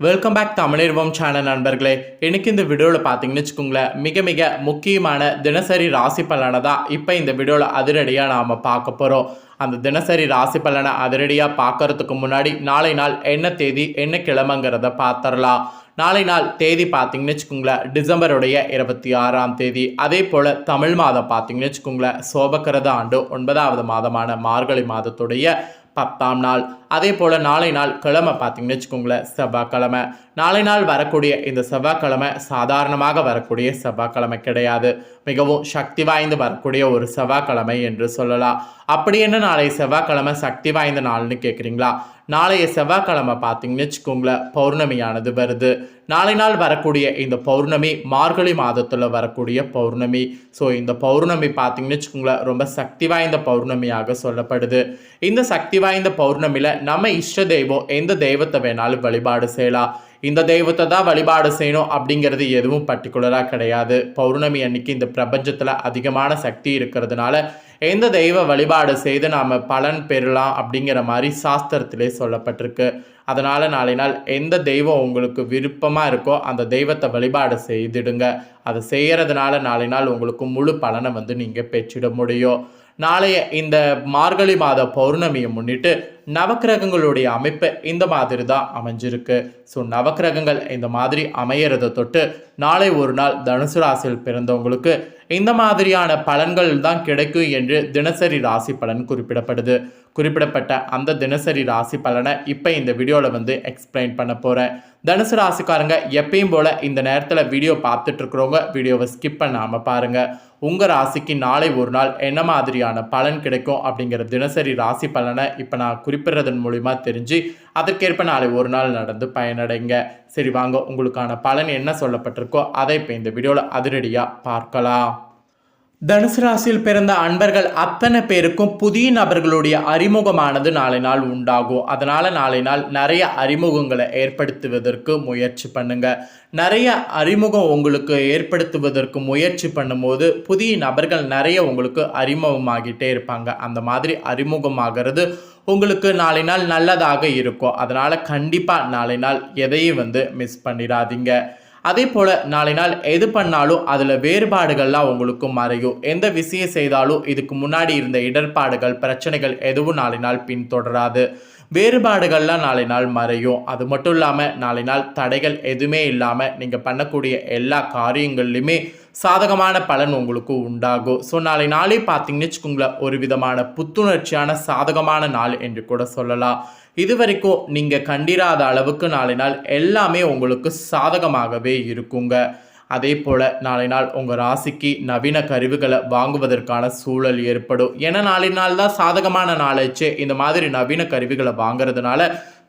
welcome back Tamilarvam channel நண்பர்களே. இன்னைக்கு இந்த வீடியோவில் பார்த்தீங்கன்னு வச்சுக்கோங்களேன் மிக மிக முக்கியமான தினசரி ராசி பலனை தான் இப்போ இந்த வீடியோவில் அதிரடியாக நாம் பார்க்க போகிறோம் அந்த தினசரி ராசி பலனை அதிரடியாக பார்க்கறதுக்கு முன்னாடி நாளை நாள் என்ன தேதி என்ன கிழமைங்கிறத பார்த்துடலாம். நாளை நாள் தேதி பார்த்தீங்கன்னு வச்சுக்கோங்களேன் டிசம்பருடைய இருபத்தி ஆறாம் தேதி. அதே போல் தமிழ் மாதம் பார்த்தீங்கன்னு வச்சுக்கோங்களேன் சோபக்கிறத ஆண்டு ஒன்பதாவது மாதமான மார்கழி மாதத்துடைய பத்தாம் நாள். அதே போல் நாளை நாள் கிழமை பார்த்தீங்கன்னு வச்சுக்கோங்களேன் செவ்வாய்க்கிழமை. நாளை நாள் வரக்கூடிய இந்த செவ்வாய்க்கிழமை சாதாரணமாக வரக்கூடிய செவ்வாய்க்கிழமை கிடையாது. மிகவும் சக்தி வாய்ந்து வரக்கூடிய ஒரு செவ்வாய்க்கிழமை என்று சொல்லலாம். அப்படி என்ன நாளை செவ்வாய்க்கிழமை சக்தி வாய்ந்த நாள்னு கேட்குறீங்களா நாளைய செவ்வாய்க்கிழமை பார்த்தீங்கன்னு வச்சுக்கோங்களேன் பௌர்ணமியானது வருது. நாளை நாள் வரக்கூடிய இந்த பௌர்ணமி மார்கழி மாதத்தில் வரக்கூடிய பௌர்ணமி. ஸோ இந்த பௌர்ணமி பார்த்தீங்கன்னு வச்சுக்கோங்களேன் ரொம்ப சக்தி வாய்ந்த பௌர்ணமியாக சொல்லப்படுது. இந்த சக்தி வாய்ந்த பௌர்ணமியில் நம்ம இஷ்ட தெய்வம் எந்த தெய்வத்தை வேணாலும் வழிபாடு செய்யலாம். இந்த தெய்வத்தை தான் வழிபாடு செய்யணும் அப்படிங்கிறது எதுவும் பர்டிகுலராக கிடையாது. பௌர்ணமி அன்னைக்கு இந்த பிரபஞ்சத்தில் அதிகமான சக்தி இருக்கிறதுனால எந்த தெய்வ வழிபாடு செய்து நாம் பலன் பெறலாம் அப்படிங்கிற மாதிரி சாஸ்திரத்திலே சொல்லப்பட்டிருக்கு. அதனால் நாளை நாள் எந்த தெய்வம் உங்களுக்கு விருப்பமாக இருக்கோ அந்த தெய்வத்தை வழிபாடு செய்திடுங்க. அதை செய்கிறதுனால நாளை நாள் உங்களுக்கு முழு பலனை வந்து நீங்கள் பெற்றிட முடியும். நாளைய இந்த மார்கழி மாத பௌர்ணமியை முன்னிட்டு நவக்கிரகங்களுடைய அமைப்பு இந்த மாதிரி தான் அமைஞ்சிருக்கு. ஸோ நவக்கிரகங்கள் இந்த மாதிரி அமையறதை தொட்டு நாளை ஒரு நாள் தனுசு ராசியில் பிறந்தவங்களுக்கு இந்த மாதிரியான பலன்கள் தான் கிடைக்கும் என்று தினசரி ராசி பலன் குறிப்பிடப்படுது. குறிப்பிடப்பட்ட அந்த தினசரி ராசி பலனை இப்போ இந்த வீடியோவில் வந்து எக்ஸ்பிளைன் பண்ண போகிறேன் தனுசு ராசிக்காரங்க எப்பயும் போல் இந்த நேரத்தில் வீடியோ பார்த்துட்ருக்குறவங்க வீடியோவை ஸ்கிப் பண்ணாமல் பாருங்கள் உங்கள் ராசிக்கு நாளை ஒரு நாள் என்ன மாதிரியான பலன் கிடைக்கும் அப்படிங்கிற தினசரி ராசி பலனை இப்போ நான் குறிப்பிடுறதன் மூலிமா தெரிஞ்சு அதற்கேற்ப நாளை ஒரு நாள் நடந்து பயனடைங்க. சரி வாங்க உங்களுக்கான பலன் என்ன சொல்லப்பட்டிருக்கோ அதை இப்போ இந்த வீடியோவில் அதிரடியாக பார்க்கலாம். தனுசு ராசியில் பிறந்த அன்பர்கள் அத்தனை பேருக்கும் புதிய நபர்களுடைய அறிமுகமானது நாளை நாள் உண்டாகும். அதனால் நாளை நாள் நிறைய அறிமுகங்களை ஏற்படுத்துவதற்கு முயற்சி பண்ணுங்க. நிறைய அறிமுகம் உங்களுக்கு ஏற்படுத்துவதற்கு முயற்சி பண்ணும்போது புதிய நபர்கள் நிறைய உங்களுக்கு அறிமுகமாகிட்டே இருப்பாங்க. அந்த மாதிரி அறிமுகமாகிறது உங்களுக்கு நாளை நாள் நல்லதாக இருக்கும். அதனால் கண்டிப்பாக நாளை நாள் எதையும் வந்து மிஸ் பண்ணிடாதீங்க. அதே போல் நாளை நாள் எது பண்ணாலும் அதில் வேறுபாடுகள்லாம் உங்களுக்கு மறையும். எந்த விஷயம் செய்தாலும் இதுக்கு முன்னாடி இருந்த இடர்பாடுகள் பிரச்சனைகள் எதுவும் நாளை நாள் பின்தொடராது. வேறுபாடுகள்லாம் நாளை நாள் மறையும். அது மட்டும் இல்லாமல் நாளை நாள் தடைகள் எதுவுமே இல்லாமல் நீங்கள் பண்ணக்கூடிய எல்லா காரியங்கள்லையுமே சாதகமான பலன் உங்களுக்கு உண்டாகும். ஸோ நாளை நாளே பார்த்தீங்கன்னு வச்சுக்கோங்களேன் ஒரு விதமான புத்துணர்ச்சியான சாதகமான நாள் என்று கூட சொல்லலாம். இது வரைக்கும் நீங்கள் கண்டிராத அளவுக்கு நாளை நாள் எல்லாமே உங்களுக்கு சாதகமாகவே இருக்குங்க. அதே போல் நாளை நாள் உங்கள் ராசிக்கு நவீன கருவிகளை வாங்குவதற்கான சூழல் ஏற்படும். ஏன்னா நாளை நாள் தான் சாதகமான நாளாச்சு. இந்த மாதிரி நவீன கருவிகளை வாங்குறதுனால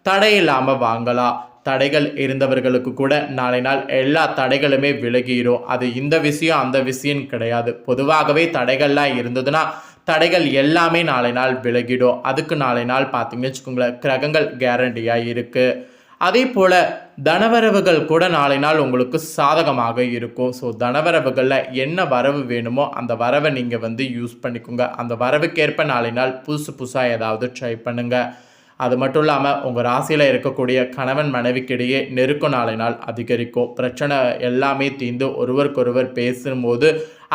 தடை இல்லாமல் வாங்கலாம். தடைகள் இருந்தவர்களுக்கு கூட நாளை நாள் எல்லா தடைகளுமே விலகிடும் அது இந்த விஷயம் அந்த விஷயம் கிடையாது. பொதுவாகவே தடைகள்லாம் இருந்ததுன்னா தடைகள் எல்லாமே நாளை நாள் விலகிடும். அதுக்கு நாளை நாள் பார்த்தீங்கன்னு வச்சுக்கோங்களேன் கிரகங்கள் கேரண்டியாக இருக்குது அதே போல் தனவரவுகள் கூட நாளை நாள் உங்களுக்கு சாதகமாக இருக்கும். ஸோ தனவரவுகளில் என்ன வரவு வேணுமோ அந்த வரவை நீங்கள் வந்து யூஸ் பண்ணிக்கோங்க. அந்த வரவுக்கேற்ப நாளை நாள் புதுசு புதுசாக ஏதாவது ட்ரை பண்ணுங்கள் அது மட்டும் இல்லாமல் உங்கள் ராசியில் இருக்கக்கூடிய கணவன் மனைவிக்கிடையே நெருக்கம் நாளை நாள் அதிகரிக்கும். பிரச்சனை எல்லாமே தீர்ந்து ஒருவருக்கொருவர் பேசும்போது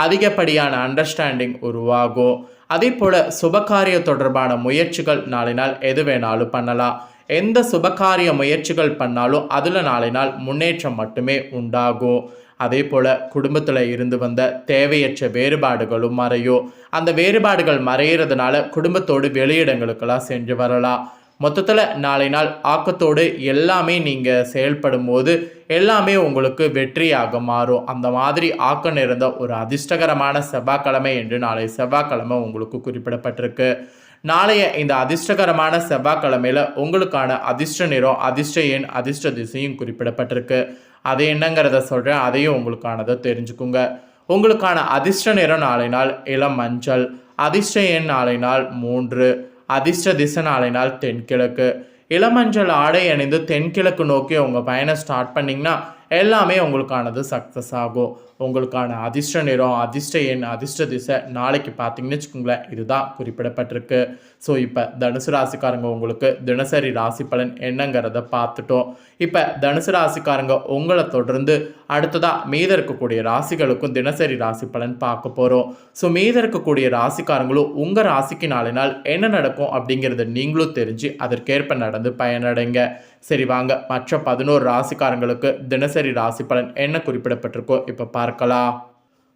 அதிகப்படியான அண்டர்ஸ்டாண்டிங் உருவாகும். அதே போல் சுபகாரிய தொடர்பான முயற்சிகள் நாளை நாள் எது வேணாலும் பண்ணலாம். எந்த சுபகாரிய முயற்சிகள் பண்ணாலும் அதில் நாளை நாள் முன்னேற்றம் மட்டுமே உண்டாகும். அதே போல் குடும்பத்தில் இருந்து வந்த தேவையற்ற வேறுபாடுகளும் மறையும். அந்த வேறுபாடுகள் மறையிறதுனால குடும்பத்தோடு வெளியிடங்களுக்கெல்லாம் சென்று வரலாம். மொத்தத்தில் நாளை நாள் ஆக்கத்தோடு எல்லாமே நீங்கள் செயல்படும் போது எல்லாமே உங்களுக்கு வெற்றியாக மாறும். அந்த மாதிரி ஆக்கம் நிறைந்த ஒரு அதிர்ஷ்டகரமான செவ்வாய்க்கிழமை என்று நாளை செவ்வாய்க்கிழமை உங்களுக்கு குறிப்பிடப்பட்டிருக்கு. நாளைய இந்த அதிர்ஷ்டகரமான செவ்வாய்க்கிழமையில் உங்களுக்கான அதிர்ஷ்ட நிறம் அதிர்ஷ்ட எண் அதிர்ஷ்ட திசையும் குறிப்பிடப்பட்டிருக்கு. அது என்னங்கிறத சொல்கிறேன் அதையும் உங்களுக்கானதை தெரிஞ்சுக்குங்க. உங்களுக்கான அதிர்ஷ்ட நிறம் நாளை நாள் இளம் மஞ்சள் அதிர்ஷ்ட எண் நாளை நாள் மூன்று அதிர்ஷ்ட திசை நாளை நாள் தென்கிழக்கு. இளமஞ்சள் ஆடை அணிந்து தென்கிழக்கு நோக்கி உங்கள் பயணம் ஸ்டார்ட் பண்ணிங்கன்னா எல்லாமே உங்களுக்கானது சக்ஸஸ் ஆகும். உங்களுக்கான அதிர்ஷ்ட நிறம் அதிர்ஷ்ட எண் அதிர்ஷ்ட திசை நாளைக்கு பார்த்தீங்கன்னு வச்சுக்கோங்களேன் இதுதான் குறிப்பிடப்பட்டிருக்கு. ஸோ இப்போ தனுசு ராசிக்காரங்க உங்களுக்கு தினசரி ராசி பலன் என்னங்கிறத பார்த்துட்டோம். இப்போ தனுசு ராசிக்காரங்க உங்களை தொடர்ந்து அடுத்ததாக மீத இருக்கக்கூடிய ராசிகளுக்கும் தினசரி ராசி பலன் பார்க்க போகிறோம் ஸோ மீத இருக்கக்கூடிய ராசிக்காரங்களும் உங்கள் ராசிக்கு நாளை நாள் என்ன நடக்கும் அப்படிங்கிறத நீங்களும் தெரிஞ்சு அதற்கேற்ப நடந்து பயனடைங்க. சரி வாங்க மற்ற பதினோரு ராசிக்காரங்களுக்கு தினசரி ராசி பலன் என்ன குறிப்பிடப்பட்டிருக்கோ இப்போ பார்க்கலாம்.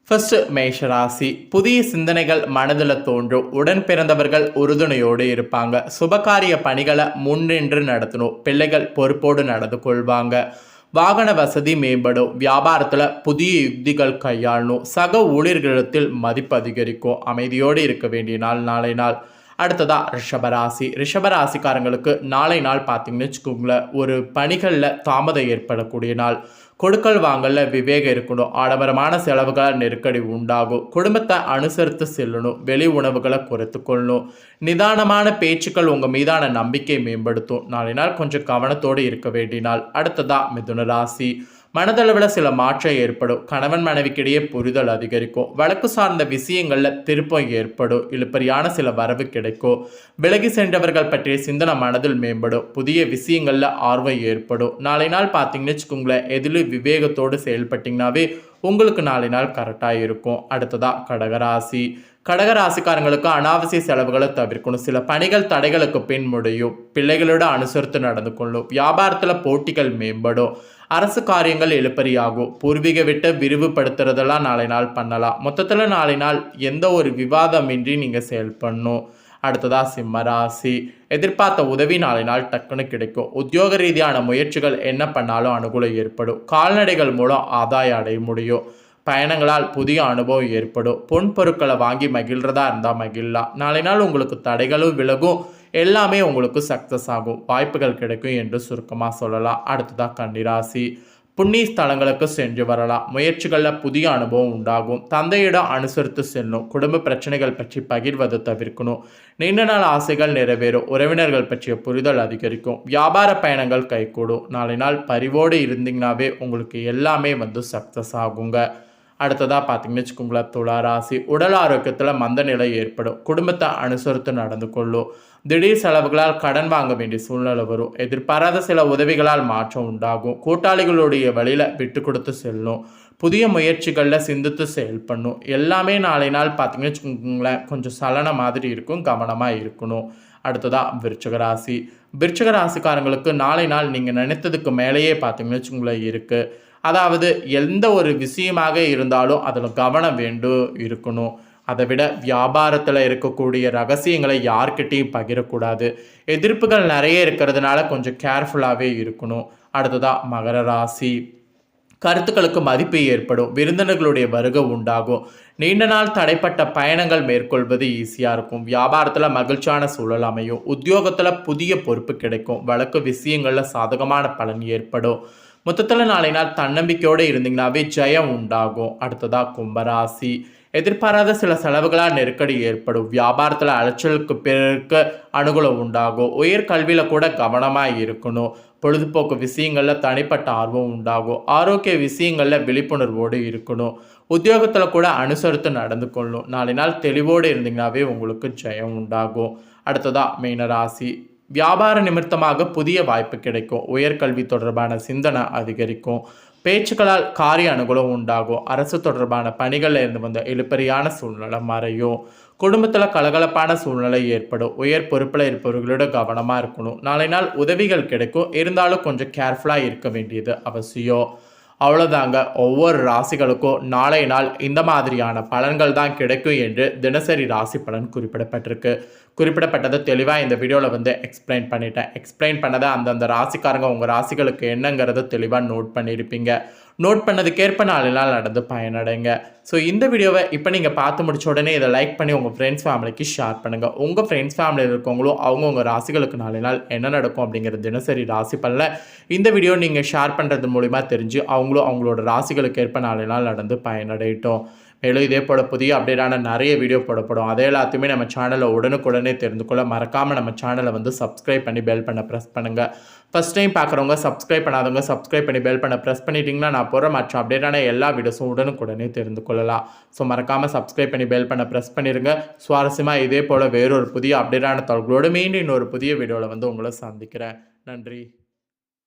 ஃபர்ஸ்ட் மேஷ ராசி புதிய சிந்தனைகள் மனதில் தோன்றும். உடன் பிறந்தவர்கள் உறுதுணையோடு இருப்பாங்க. சுபகாரிய பணிகளை முன்னின்று நடத்தணும். பிள்ளைகள் பொறுப்போடு நடந்து கொள்வாங்க. வாகன வசதி மேம்படும். வியாபாரத்தில் புதிய யுக்திகள் கையாளணும். சக ஊழியர்களிடத்தில் மதிப்பு அதிகரிக்கும். அமைதியோடு இருக்க வேண்டிய நாள் நாளை நாள். அடுத்ததா ரிஷபராசி ரிஷபராசிக்காரங்களுக்கு நாளை நாள் பார்த்தீங்கன்னு வச்சுக்கோங்களேன். ஒரு பணிகளில் தாமதம் ஏற்படக்கூடிய நாள். கொடுக்கல் வாங்கல விவேகம் இருக்கணும். ஆடம்பரமான செலவுகளால் நெருக்கடி உண்டாகும். குடும்பத்தை அனுசரித்து செல்லணும். வெளி உணவுகளை குறைத்து கொள்ளணும். நிதானமான பேச்சுக்கள் உங்கள் மீதான நம்பிக்கை மேம்படுத்தும். நாளை நாள் கொஞ்சம் கவனத்தோடு இருக்க வேண்டினால் அடுத்ததாக அடுத்ததா மிதுன ராசி. மனதளவில் சில மாற்றம் ஏற்படும். கணவன் மனைவிக்கிடையே புரிதல் அதிகரிக்கும். வழக்கு சார்ந்த விஷயங்களில் திருப்பம் ஏற்படும். இழுப்பறியான சில வரவு கிடைக்கும். விலகி சென்றவர்கள் பற்றிய சிந்தனை மனதில் மேம்படும். புதிய விஷயங்களில் ஆர்வம் ஏற்படும். நாளை நாள் பார்த்தீங்கன்னு வச்சுக்கோங்களேன் எதிலும் விவேகத்தோடு செயல்பட்டிங்கனாவே உங்களுக்கு நாளை நாள் கரெக்டாக இருக்கும். அடுத்ததாக கடகராசி. கடகராசிக்காரங்களுக்கு அனாவசிய செலவுகளை தவிர்க்கணும். சில பணிகள் தடைகளுக்கு பின் முடியும். பிள்ளைகளோட அனுசரித்து நடந்து கொள்ளும். வியாபாரத்தில் போட்டிகள் மேம்படும். அரசு காரியங்கள் எழுப்பறியாகும். பூர்வீக விட்டு விரிவுபடுத்துறதெல்லாம் நாளை நாள் பண்ணலாம். மொத்தத்தில் நாளை நாள் எந்த ஒரு விவாதமின்றி நீங்கள் செயல்படணும். அடுத்ததா சிம்ம ராசி. எதிர்பார்த்த உதவி நாளை நாள் டக்குன்னு கிடைக்கும். உத்தியோக ரீதியான முயற்சிகள் என்ன பண்ணாலும் அனுகூலம் ஏற்படும். கால்நடைகள் மூலம் ஆதாயம் அடைய முடியும். பயணங்களால் புதிய அனுபவம் ஏற்படும். பொன் பொருட்களை வாங்கி மகிழ்றதா இருந்தால் மகிழலாம் நாளை நாள் உங்களுக்கு தடைகளும் விலகும். எல்லாமே உங்களுக்கு சக்ஸஸ் ஆகும். வாய்ப்புகள் கிடைக்கும் என்று சுருக்கமாக சொல்லலாம். அடுத்ததாக கன்னிராசி. புண்ணிய ஸ்தலங்களுக்கு சென்று வரலாம். முயற்சிகளில் புதிய அனுபவம் உண்டாகும். தந்தையிடம் அனுசரித்து செல்லும். குடும்ப பிரச்சனைகள் பற்றி பகிர்வதை தவிர்க்கணும். நீண்ட நாள் ஆசைகள் நிறைவேறும். உறவினர்கள் பற்றிய புரிதல் அதிகரிக்கும். வியாபார பயணங்கள் கைகூடும். நாளை நாள் பரிவோடு இருந்தீங்கனாவே உங்களுக்கு எல்லாமே வந்து சக்ஸஸ் ஆகுங்க. அடுத்ததாக பார்த்தீங்கன்னு வச்சுக்கோங்களேன் துளா ராசி உடல் ஆரோக்கியத்தில் மந்த நிலை ஏற்படும். குடும்பத்தை அனுசரித்து நடந்து கொள்ளும். திடீர் செலவுகளால் கடன் வாங்க வேண்டிய சூழ்நிலை வரும். எதிர்பாராத சில உதவிகளால் மாற்றம் உண்டாகும். கூட்டாளிகளுடைய வழியில் விட்டு கொடுத்து செல்லும். புதிய முயற்சிகளில் சிந்தித்து செயல்படணும் எல்லாமே நாளை நாள் பார்த்தீங்கன்னு வச்சுக்கோங்களேன் கொஞ்சம் சலன மாதிரி இருக்கும் கவனமாக இருக்கணும். அடுத்ததாக விருச்சக ராசி. விருச்சக ராசிக்காரங்களுக்கு நாளை நாள் நீங்கள் நினைத்ததுக்கு மேலேயே பார்த்தீங்கன்னு வச்சுக்கோங்களேன் இருக்குது அதாவது எந்த ஒரு விஷயமாக இருந்தாலும் அதில் கவனம் வேண்டும் இருக்கணும். அதை விட வியாபாரத்தில் இருக்கக்கூடிய ரகசியங்களை யார்கிட்டையும் பகிரக்கூடாது. எதிர்ப்புகள் நிறைய இருக்கிறதுனால கொஞ்சம் கேர்ஃபுல்லாகவே இருக்கணும். அடுத்ததாக மகர ராசி. கருத்துக்களுக்கு மதிப்பு ஏற்படும். விருந்தினர்களுடைய வருகை உண்டாகும். நீண்ட நாள் தடைப்பட்ட பயணங்கள் மேற்கொள்வது ஈஸியாக இருக்கும். வியாபாரத்தில் மகிழ்ச்சியான சூழல் அமையும். உத்தியோகத்தில் புதிய பொறுப்பு கிடைக்கும். வழக்கு விஷயங்களில் சாதகமான பலன் ஏற்படும். மொத்தத்தில் நாளை நாள் தன்னம்பிக்கையோடு இருந்தீங்கன்னாவே ஜெயம் உண்டாகும். அடுத்ததாக கும்பராசி. எதிர்பாராத சில செலவுகளால் நெருக்கடி ஏற்படும். வியாபாரத்தில் அலைச்சலுக்கு பிறகு அனுகூலம் உண்டாகும். உயர்கல்வியில் கூட கவனமாக இருக்கணும். பொழுதுபோக்கு விஷயங்களில் தனிப்பட்ட ஆர்வம் உண்டாகும். ஆரோக்கிய விஷயங்களில் விழிப்புணர்வோடு இருக்கணும். உத்தியோகத்தில் கூட அனுசரித்து நடந்து கொள்ளணும். நாளை நாள் தெளிவோடு இருந்தீங்கன்னாவே உங்களுக்கு ஜெயம் உண்டாகும். அடுத்ததாக மீனராசி. வியாபார நிமித்தமாக புதிய வாய்ப்பு கிடைக்கும். உயர்கல்வி தொடர்பான சிந்தனை அதிகரிக்கும். பேச்சுக்களால் காரிய அனுகூலம் உண்டாகும். அரசு தொடர்பான பணிகளில் இருந்து வந்த இழுப்பறியான சூழ்நிலை மறையும். குடும்பத்தில் கலகலப்பான சூழ்நிலை ஏற்படும். உயர் பொறுப்பில் இருப்பவர்களோட கவனமாக இருக்கணும். நாளை நாள் உதவிகள் கிடைக்கும். இருந்தாலும் கொஞ்சம் கேர்ஃபுல்லாக இருக்க வேண்டியது அவசியம். அவ்வளோதாங்க ஒவ்வொரு ராசிகளுக்கும் நாளை நாள் இந்த மாதிரியான பலன்கள் தான் கிடைக்கும் என்று தினசரி ராசி பலன் குறிப்பிடப்பட்டிருக்கு. குறிப்பிடப்பட்டதை தெளிவாக இந்த வீடியோவில் வந்து எக்ஸ்பிளைன் பண்ணிட்டேன். எக்ஸ்பிளைன் பண்ணதை அந்தந்த ராசிக்காரங்க உங்கள் ராசிகளுக்கு என்னங்கிறத தெளிவாக நோட் பண்ணியிருப்பீங்க. நோட் பண்ணதுக்கேற்ப நாலு நாள் நடந்து பயனடைங்க. ஸோ இந்த வீடியோவை இப்போ நீங்கள் பார்த்து முடிச்ச உடனே இதை லைக் பண்ணி உங்கள் ஃப்ரெண்ட்ஸ் ஃபேமிலிக்கு ஷேர் பண்ணுங்கள் உங்கள் ஃப்ரெண்ட்ஸ் ஃபேமிலியில் இருக்கவங்களும் அவங்கவுங்க ராசிகளுக்கு நாலு நாள் என்ன நடக்கும் அப்படிங்கிற தினசரி ராசி பண்ணல இந்த வீடியோ நீங்கள் ஷேர் பண்ணுறது மூலிமா தெரிஞ்சு அவங்களும் அவங்களோட ராசிகளுக்கு ஏற்ப நாலு நாள் நடந்து பயனடையட்டும். மேலும் இதே போல் புதிய அப்டேட்டான நிறைய வீடியோ போடப்படும். அதே எல்லாத்தையுமே நம்ம சேனலை உடனுக்குடனே தெரிந்து கொள்ள மறக்காமல் நம்ம சேனலை வந்து சப்ஸ்கிரைப் பண்ணி பெல் பண்ண ப்ரெஸ் பண்ணுங்கள் ஃபஸ்ட் டைம் பார்க்குறவங்க சப்ஸ்கிரைப் பண்ணாதவங்க சப்ஸ்கிரைப் பண்ணி பெல் பண்ண ப்ரெஸ் பண்ணிட்டீங்கன்னா நான் போகிற மற்ற அப்டேட்டான எல்லா வீடியோஸும் உடனுக்குடனே தெரிந்து கொள்ளலாம் ஸோ மறக்காமல் சப்ஸ்கிரைப் பண்ணி பெல் பண்ண ப்ரெஸ் பண்ணிடுங்க சுவாரஸ்யமாக இதே போல் வேறொரு புதிய அப்டேட்டான தகவலோடு மீண்டும் இன்னொரு புதிய வீடியோவில் வந்து உங்களை சந்திக்கிறேன். நன்றி.